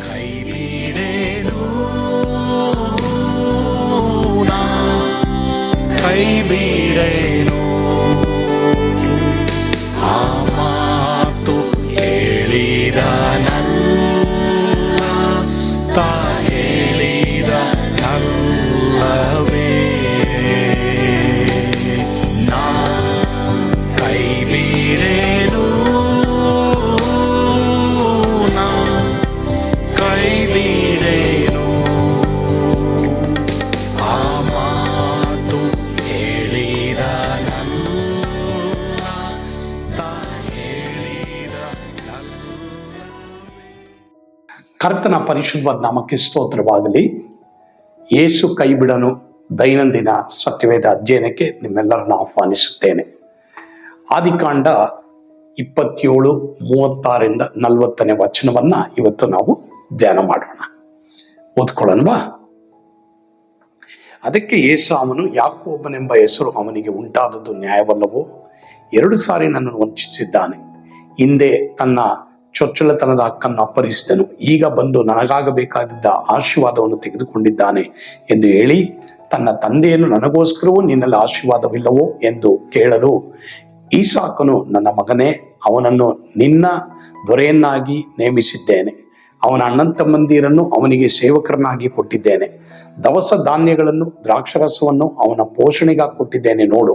കൈവിടേനോ കൈവിടേനോ ಕರ್ತನ ಪರಿಶುದ್ಧ ನಾಮಕ್ಕೆ ಸ್ತೋತ್ರವಾಗಲಿ. ಏಸು ಕೈಬಿಡನು ದೈನಂದಿನ ಸತ್ಯವೇದ ಅಧ್ಯಯನಕ್ಕೆ ನಿಮ್ಮೆಲ್ಲರನ್ನು ಆಹ್ವಾನಿಸುತ್ತೇನೆ. ಆದಿಕಾಂಡ ಇಪ್ಪತ್ತೇಳು, ಮೂವತ್ತಾರರಿಂದ ನಲವತ್ತನೇ ವಚನವನ್ನ ಇವತ್ತು ನಾವು ಧ್ಯಾನ ಮಾಡೋಣ. ಓದ್ಕೊಳ್ಳೋಣವಾ? ಅದಕ್ಕೆ ಏಸು ಅವನು, ಯಾಕೋಬನೆಂಬ ಹೆಸರು ಅವನಿಗೆ ಉಂಟಾದದ್ದು ನ್ಯಾಯವಲ್ಲವೋ? ಎರಡು ಸಾರಿ ನನ್ನನ್ನು ವಂಚಿಸಿದ್ದಾನೆ. ಹಿಂದೆ ತನ್ನ ಚೊಚ್ಚಲತನದ ಹಕ್ಕನ್ನು ಅಪ್ಪರಿಸಿದನು. ಈಗ ಬಂದು ನನಗಾಗಬೇಕಾದಿದ್ದ ಆಶೀರ್ವಾದವನ್ನು ತೆಗೆದುಕೊಂಡಿದ್ದಾನೆ ಎಂದು ಹೇಳಿ, ತನ್ನ ತಂದೆಯನ್ನು ನನಗೋಸ್ಕರವೂ ನಿನ್ನಲ್ಲಿ ಆಶೀರ್ವಾದವಿಲ್ಲವೋ ಎಂದು ಕೇಳಲು, ಈಸಾಕನು ನನ್ನ ಮಗನೇ, ಅವನನ್ನು ನಿನ್ನ ದೊರೆಯನ್ನಾಗಿ ನೇಮಿಸಿದ್ದೇನೆ. ಅವನ ಅಣ್ಣನ ತಮ್ಮಂದಿರನ್ನು ಅವನಿಗೆ ಸೇವಕರನ್ನಾಗಿ ಕೊಟ್ಟಿದ್ದೇನೆ. ದವಸ ಧಾನ್ಯಗಳನ್ನು, ದ್ರಾಕ್ಷರಸವನ್ನು ಅವನ ಪೋಷಣೆಗಾಗಿ ಕೊಟ್ಟಿದ್ದೇನೆ ನೋಡು.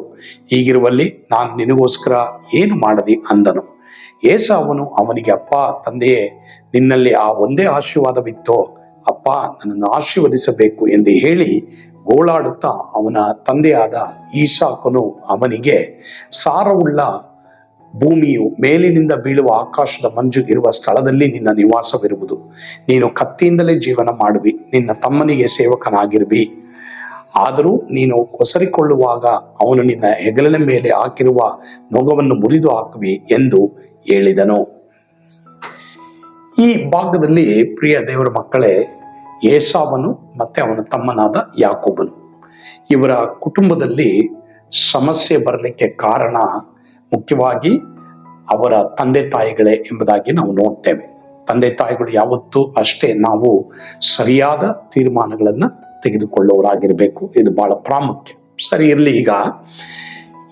ಹೀಗಿರುವಲ್ಲಿ ನಾನು ನಿನಗೋಸ್ಕರ ಏನು ಮಾಡಲಿ ಅಂದನು. ಏಸಾವನು ಅವನಿಗೆ, ಅಪ್ಪ, ತಂದೆಯೇ, ನಿನ್ನಲ್ಲಿ ಆ ಒಂದೇ ಆಶೀರ್ವಾದವಿತ್ತೋ? ಅಪ್ಪ, ನನ್ನನ್ನು ಆಶೀರ್ವದಿಸಬೇಕು ಎಂದು ಹೇಳಿ ಗೋಳಾಡುತ್ತಾ ಅವನ ತಂದೆಯಾದ ಈಸಾಕನು ಅವನಿಗೆ, ಸಾರವುಳ್ಳ ಭೂಮಿಯು ಮೇಲಿನಿಂದ ಬೀಳುವ ಆಕಾಶದ ಮಂಜು ಇರುವ ಸ್ಥಳದಲ್ಲಿ ನಿನ್ನ ನಿವಾಸವಿರುವುದು. ನೀನು ಕತ್ತಿಯಿಂದಲೇ ಜೀವನ ಮಾಡುವಿ. ನಿನ್ನ ತಮ್ಮನಿಗೆ ಸೇವಕನಾಗಿರುವಿ. ಆದರೂ ನೀನು ಕೊಸರಿಕೊಳ್ಳುವಾಗ ಅವನು ನಿನ್ನ ಹೆಗಲಿನ ಮೇಲೆ ಹಾಕಿರುವ ನೊಗವನ್ನು ಮುರಿದು ಹಾಕುವಿ ಎಂದು ಹೇಳಿದನು. ಈ ಭಾಗದಲ್ಲಿ ಪ್ರಿಯ ದೇವರ ಮಕ್ಕಳೇ, ಏಸಾವನು ಮತ್ತೆ ಅವನ ತಮ್ಮನಾದ ಯಾಕೋಬನು. ಇವರ ಕುಟುಂಬದಲ್ಲಿ ಸಮಸ್ಯೆ ಬರಲಿಕ್ಕೆ ಕಾರಣ ಮುಖ್ಯವಾಗಿ ಅವರ ತಂದೆ ತಾಯಿಗಳೇ ಎಂಬುದಾಗಿ ನಾವು ನೋಡ್ತೇವೆ. ತಂದೆ ತಾಯಿಗಳು ಯಾವತ್ತೂ ಅಷ್ಟೇ ನಾವು ಸರಿಯಾದ ತೀರ್ಮಾನಗಳನ್ನ ತೆಗೆದುಕೊಳ್ಳುವರಾಗಿರಬೇಕು ಇದು ಬಹಳ ಪ್ರಾಮುಖ್ಯ. ಸರಿ ಇರಲಿ ಈಗ.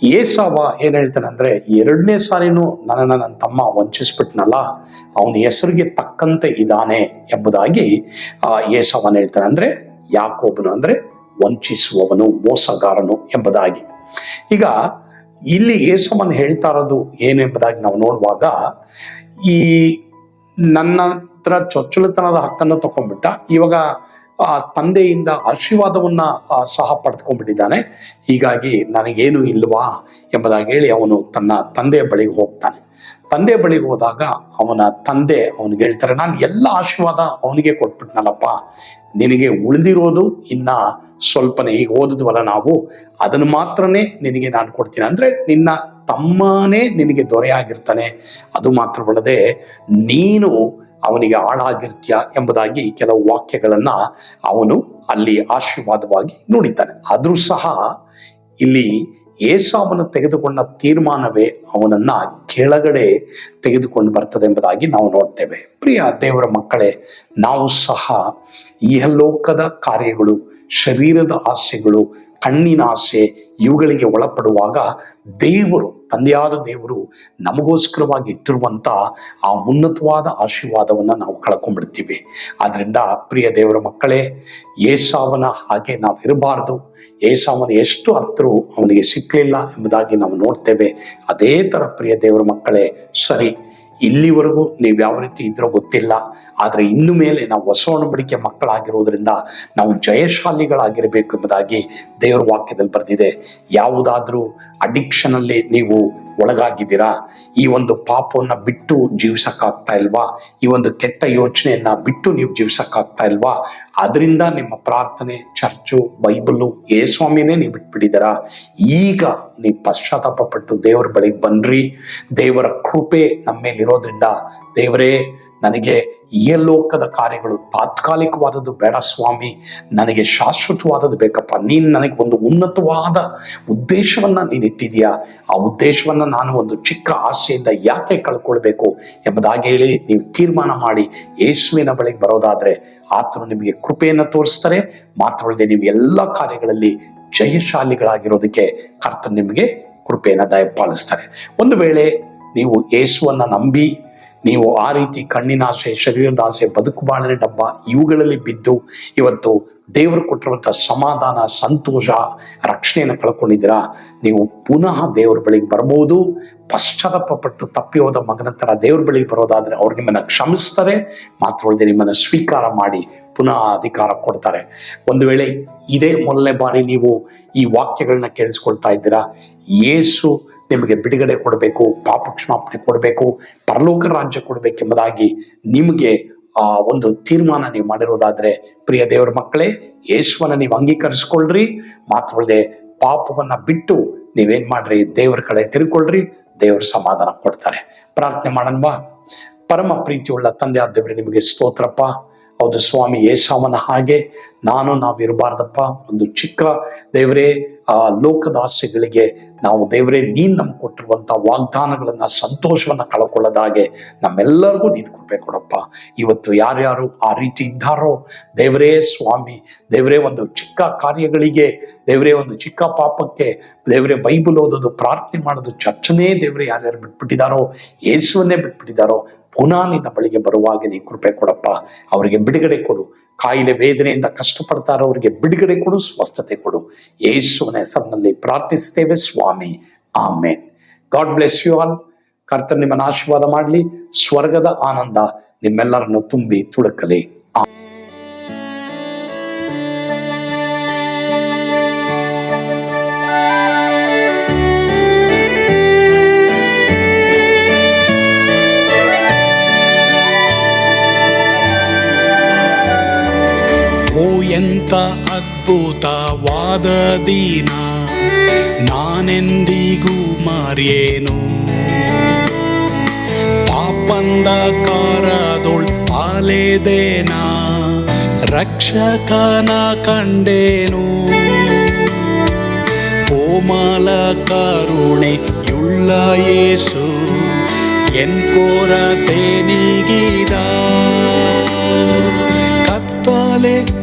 ಏಸಾವ ಏನ್ ಹೇಳ್ತಾನೆ ಅಂದ್ರೆ ಎರಡನೇ ಸಾರಿನೂ ನನ್ನನ್ನು ನನ್ನ ತಮ್ಮ ವಂಚಿಸ್ಬಿಟ್ನಲ್ಲ, ಅವನ ಹೆಸರಿಗೆ ತಕ್ಕಂತೆ ಇದ್ದಾನೆ ಎಂಬುದಾಗಿ, ಆ, ಏಸವನ್ ಹೇಳ್ತಾನೆ ಅಂದ್ರೆ ಯಾಕೋಬನು ಅಂದ್ರೆ ವಂಚಿಸುವವನು, ಮೋಸಗಾರನು ಎಂಬುದಾಗಿ. ಈಗ, ಇಲ್ಲಿ ಏಸವನ್ ಹೇಳ್ತಾ ಇರೋದು ಏನೆಂಬುದಾಗಿ ನಾವು ನೋಡುವಾಗ, ಈ ನನ್ನ ಹತ್ರ ಚೊಚ್ಚಲತನದ ಹಕ್ಕನ್ನು ತಗೊಂಡ್ಬಿಟ್ಟ ಇವಾಗ ಆ ತಂದೆಯಿಂದ ಆಶೀರ್ವಾದವನ್ನ ಸಹ ಪಡೆದುಕೊಂಡ್ಬಿಟ್ಟಿದ್ದಾನೆ. ಹೀಗಾಗಿ ನನಗೇನು ಇಲ್ವಾ ಎಂಬುದಾಗಿ ಹೇಳಿ ಅವನು ತನ್ನ ತಂದೆಯ ಬಳಿಗೆ ಹೋಗ್ತಾನೆ. ತಂದೆ ಬಳಿಗೆ ಹೋದಾಗ ಅವನ ತಂದೆ ಅವನಿಗೆ ಹೇಳ್ತಾರೆ, ನಾನು ಎಲ್ಲ ಆಶೀರ್ವಾದ ಅವನಿಗೆ ಕೊಟ್ಬಿಟ್ನಲ್ಲಪ್ಪ. ನಿನಗೆ ಉಳಿದಿರೋದು ಇನ್ನ ಸ್ವಲ್ಪನೇ. ಈಗ ಓದಿದ್ವಲ್ಲ ನಾವು, ಅದನ್ನು ಮಾತ್ರನೇ ನಿನಗೆ ನಾನು ಕೊಡ್ತೀನಿ. ಅಂದ್ರೆ ನಿನ್ನ ತಮ್ಮನೇ ನಿನಗೆ ದೊರೆಯಾಗಿರ್ತಾನೆ. ಅದು ಮಾತ್ರವಲ್ಲದೆ ನೀನು ಅವನಿಗೆ ಆಳಾಗಿರ್ತೀಯ ಎಂಬುದಾಗಿ ಕೆಲವು ವಾಕ್ಯಗಳನ್ನ ಅವನು ಅಲ್ಲಿ ಆಶೀರ್ವಾದವಾಗಿ ನುಡಿತಾನೆ. ಆದ್ರೂ ಸಹ ಇಲ್ಲಿ ಏಸಾವನ್ನು ತೆಗೆದುಕೊಂಡ ತೀರ್ಮಾನವೇ ಅವನನ್ನ ಕೆಳಗಡೆ ತೆಗೆದುಕೊಂಡು ಬರ್ತದೆ ಎಂಬುದಾಗಿ ನಾವು ನೋಡ್ತೇವೆ. ಪ್ರಿಯ ದೇವರ ಮಕ್ಕಳೇ, ನಾವು ಸಹ ಇಹಲೋಕದ ಕಾರ್ಯಗಳು, ಶರೀರದ ಆಸೆಗಳು ಕಣ್ಣಿನ ಆಸೆ ಇವುಗಳಿಗೆ ಒಳಪಡುವಾಗ ದೇವರು, ತಂದೆಯಾದ ದೇವರು ನಮಗೋಸ್ಕರವಾಗಿ ಇಟ್ಟಿರುವಂತ ಆ ಉನ್ನತವಾದ ಆಶೀರ್ವಾದವನ್ನು ನಾವು ಕಳ್ಕೊಂಡ್ಬಿಡ್ತೀವಿ. ಆದ್ರಿಂದ ಪ್ರಿಯ ದೇವರ ಮಕ್ಕಳೇ, ಏಸಾವನ ಹಾಗೆ ನಾವು ಇರಬಾರ್ದು. ಏಸಾವನ ಎಷ್ಟು ಹತ್ತರೂ ಅವನಿಗೆ ಸಿಕ್ಕಲಿಲ್ಲ ಎಂಬುದಾಗಿ ನಾವು ನೋಡ್ತೇವೆ. ಅದೇ ತರ ಪ್ರಿಯ ದೇವರ ಮಕ್ಕಳೇ, ಸರಿ ಇಲ್ಲಿವರೆಗೂ ನೀವು ಯಾವ ರೀತಿ ಇದ್ರೋ ಗೊತ್ತಿಲ್ಲ. ಆದರೆ ಇನ್ನು ಮೇಲೆ ನಾವು ಹೊಸ ಒಡಂಬಡಿಕೆ ಮಕ್ಕಳಾಗಿರೋದ್ರಿಂದ ನಾವು ಜಯಶಾಲಿಗಳಾಗಿರಬೇಕು ಎಂಬುದಾಗಿ ದೇವರ ವಾಕ್ಯದಲ್ಲಿ ಬರೆದಿದೆ. ಯಾವುದಾದ್ರೂ ಅಡಿಕ್ಷನ್ ಅಲ್ಲಿ ನೀವು ಒಳಗಾಗಿದ್ದೀರಾ? ಈ ಒಂದು ಪಾಪವನ್ನ ಬಿಟ್ಟು ಜೀವಿಸಕ್ಕಾಗ್ತಾ ಇಲ್ವಾ? ಈ ಒಂದು ಕೆಟ್ಟ ಯೋಚನೆಯನ್ನ ಬಿಟ್ಟು ನೀವು ಜೀವಿಸಕ್ಕಾಗ್ತಾ ಇಲ್ವಾ? ಅದರಿಂದ ನಿಮ್ಮ ಪ್ರಾರ್ಥನೆ, ಚರ್ಚು ಬೈಬಲ್ಲು ಏ ಸ್ವಾಮಿನೇ ನೀವು ಬಿಟ್ಬಿಟ್ಟಿದ್ದೀರಾ? ಈಗ ನೀವು ಪಶ್ಚಾತ್ತಾಪ ಪಟ್ಟು ದೇವರ ಬಳಿಗೆ ಬನ್ರಿ. ದೇವರ ಕೃಪೆ ನಮ್ಮ ಮೇಲೆ ಇರೋದ್ರಿಂದ ದೇವರೇ ನನಗೆ ಈ ಲೋಕದ ಕಾರ್ಯಗಳು ತಾತ್ಕಾಲಿಕವಾದದ್ದು ಬೇಡ ಸ್ವಾಮಿ. ನನಗೆ ಶಾಶ್ವತವಾದದ್ದು ಬೇಕಪ್ಪ. ನೀನು ನನಗೆ ಒಂದು ಉನ್ನತವಾದ ಉದ್ದೇಶವನ್ನ ನೀನು ಇಟ್ಟಿದೀಯಾ ಆ ಉದ್ದೇಶವನ್ನ ನಾನು ಒಂದು ಚಿಕ್ಕ ಆಸೆಯಿಂದ ಯಾಕೆ ಕಳ್ಕೊಳ್ಬೇಕು? ಎಂಬುದಾಗಿ ಹೇಳಿ ನೀವು ತೀರ್ಮಾನ ಮಾಡಿ ಯೇಸುವಿನ ಬಳಿಗೆ ಬರೋದಾದ್ರೆ ಆತನು ನಿಮಗೆ ಕೃಪೆಯನ್ನು ತೋರಿಸ್ತಾರೆ. ಮಾತ್ರವಲ್ಲದೆ ನೀವು ಎಲ್ಲ ಕಾರ್ಯಗಳಲ್ಲಿ ಜಯಶಾಲಿಗಳಾಗಿರೋದಕ್ಕೆ ಕರ್ತನು ನಿಮಗೆ ಕೃಪೆಯನ್ನು ದಯಪಾಲಿಸ್ತಾರೆ. ಒಂದು ವೇಳೆ ನೀವು ಯೇಸುವನ್ನ ನಂಬಿ ನೀವು ಆ ರೀತಿ ಕಣ್ಣಿನ ಆಸೆ, ಶರೀರದ ಆಸೆ, ಬದುಕು ಬಾಳನೆ ಡಬ್ಬ, ಇವುಗಳಲ್ಲಿ ಬಿದ್ದು ಇವತ್ತು ದೇವರು ಕೊಟ್ಟಿರುವಂತಹ ಸಮಾಧಾನ, ಸಂತೋಷ, ರಕ್ಷಣೆಯನ್ನು ಕಳ್ಕೊಂಡಿದ್ದೀರಾ? ನೀವು ಪುನಃ ದೇವರ ಬಳಿಗೆ ಬರ್ಬೋದು. ಪಶ್ಚಾತ್ತಾಪ ಪಟ್ಟು ತಪ್ಪಿ ಹೋದ ಮಗನ ಥರ ದೇವ್ರ ಬಳಿಗೆ ಬರೋದಾದ್ರೆ ಅವ್ರು ನಿಮ್ಮನ್ನು ಕ್ಷಮಿಸ್ತಾರೆ. ಮಾತ್ರವಲ್ಲದೆ ನಿಮ್ಮನ್ನು ಸ್ವೀಕಾರ ಮಾಡಿ ಪುನಃ ಅಧಿಕಾರ ಕೊಡ್ತಾರೆ. ಒಂದು ವೇಳೆ ಇದೇ ಮೊದಲನೇ ಬಾರಿ ನೀವು ಈ ವಾಕ್ಯಗಳನ್ನ ಕೇಳಿಸ್ಕೊಳ್ತಾ ಇದ್ದೀರಾ? ಯೇಸು ನಿಮಗೆ ಬಿಡುಗಡೆ ಕೊಡಬೇಕು ಪಾಪ ಕ್ಷಮಾಪಣೆ ಕೊಡಬೇಕು, ಪರಲೋಕ ರಾಜ್ಯ ಕೊಡಬೇಕೆಂಬುದಾಗಿ ನಿಮಗೆ, ಆ, ಒಂದು ತೀರ್ಮಾನ ನೀವು ಮಾಡಿರೋದಾದ್ರೆ ಪ್ರಿಯ ದೇವರ ಮಕ್ಕಳೇ, ಯೇಸುವನ್ನ ನೀವು ಅಂಗೀಕರಿಸ್ಕೊಳ್ರಿ ಮಾತ್ರವಲ್ಲದೆ ಪಾಪವನ್ನ ಬಿಟ್ಟು ನೀವೇನ್ ಮಾಡ್ರಿ, ದೇವರ ಕಡೆ ತಿರ್ಕೊಳ್ರಿ ದೇವ್ರ ಸಮಾಧಾನ ಕೊಡ್ತಾರೆ. ಪ್ರಾರ್ಥನೆ ಮಾಡನ್ವಾ ಪರಮ ಪ್ರೀತಿಯುಳ್ಳ ತಂದೆ ಆದ್ದೇವ್ರೆ ನಿಮಗೆ ಸ್ತೋತ್ರಪ್ಪ. ಹೌದು, ಸ್ವಾಮಿ ಏಸಾವನ ಹಾಗೆ ನಾನು ನಾವಿರಬಾರ್ದಪ್ಪ ಒಂದು ಚಿಕ್ಕ ದೇವರೇ, ಆ ಲೋಕದ ಆಸೆಗಳಿಗೆ ನಾವು ದೇವರೇ, ನೀನ್ ನಮ್ಗೆ ಕೊಟ್ಟಿರುವಂತ ವಾಗ್ದಾನಗಳನ್ನ, ಸಂತೋಷವನ್ನ ಕಳ್ಕೊಳ್ಳೋದಾಗೆ ನಮ್ಮೆಲ್ಲರಿಗೂ ನೀನು ಕೊಡ್ಬೇಕೊಡಪ್ಪ ಕೊಡಪ್ಪ. ಇವತ್ತು ಯಾರ್ಯಾರು ಆ ರೀತಿ ಇದ್ದಾರೋ, ದೇವರೇ ಸ್ವಾಮಿ, ದೇವರೇ ಒಂದು ಚಿಕ್ಕ ಕಾರ್ಯಗಳಿಗೆ, ದೇವರೇ ಒಂದು ಚಿಕ್ಕ ಪಾಪಕ್ಕೆ, ದೇವರೇ ಬೈಬಲ್ ಓದೋದು, ಪ್ರಾರ್ಥನೆ ಮಾಡೋದು, ಚರ್ಚನೇ ದೇವರೇ ಯಾರ್ಯಾರು ಬಿಟ್ಬಿಟ್ಟಿದಾರೋ ಯೇಸುವನ್ನೇ ಬಿಟ್ಬಿಟ್ಟಿದಾರೋ ಪುನಃ ನಿನ್ನ ಬಳಿಗೆ ಬರುವಾಗ ನೀ ಕೃಪೆ ಕೊಡಪ್ಪ. ಅವರಿಗೆ ಬಿಡುಗಡೆ ಕೊಡು. ಕಾಯಿಲೆ, ವೇದನೆಯಿಂದ ಕಷ್ಟಪಡ್ತಾ ಇರೋರಿಗೆ ಬಿಡುಗಡೆ ಕೊಡು, ಸ್ವಸ್ಥತೆ ಕೊಡು. ಯೇಸುವನ ಹೆಸರಿನಲ್ಲಿ ಪ್ರಾರ್ಥಿಸ್ತೇವೆ ಸ್ವಾಮಿ. Amen. God bless you all. ಕರ್ತನ್ ನಿಮ್ಮನ್ನ ಆಶೀರ್ವಾದ ಮಾಡಲಿ. ಸ್ವರ್ಗದ ಆನಂದ ನಿಮ್ಮೆಲ್ಲರನ್ನು ತುಂಬಿ ತುಳುಕಲಿ. ಎಂತ ಅದ್ಭುತವಾದ ದಿನ ನಾನೆಂದಿಗೂ ಮರೆಯೇನು ಪಾಪಂದ ಕಾರದೊಳ್ ಅಲೆದೇನ ರಕ್ಷಕನ ಕಂಡೇನು ಕೋಮಲ ಕರುಣೆಯುಳ್ಳ ಯೇಸು ಎನ್ ಕೊರತೆ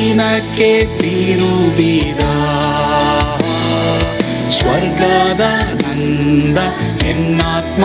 ದಿನಕ್ಕೆ ತಿರುಬಿದ ಸ್ವರ್ಗದ ನಂದ ಎನ್ನಾತ್ಮ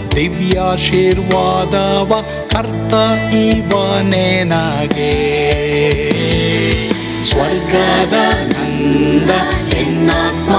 ದಿವ್ಯಾಶೀರ್ವಾದವ ಕರ್ತ ಇವನೇ ನಗೆ. ಸ್ವರ್ಗದ ನಂದ ಎನ್ನಾತ್ಮ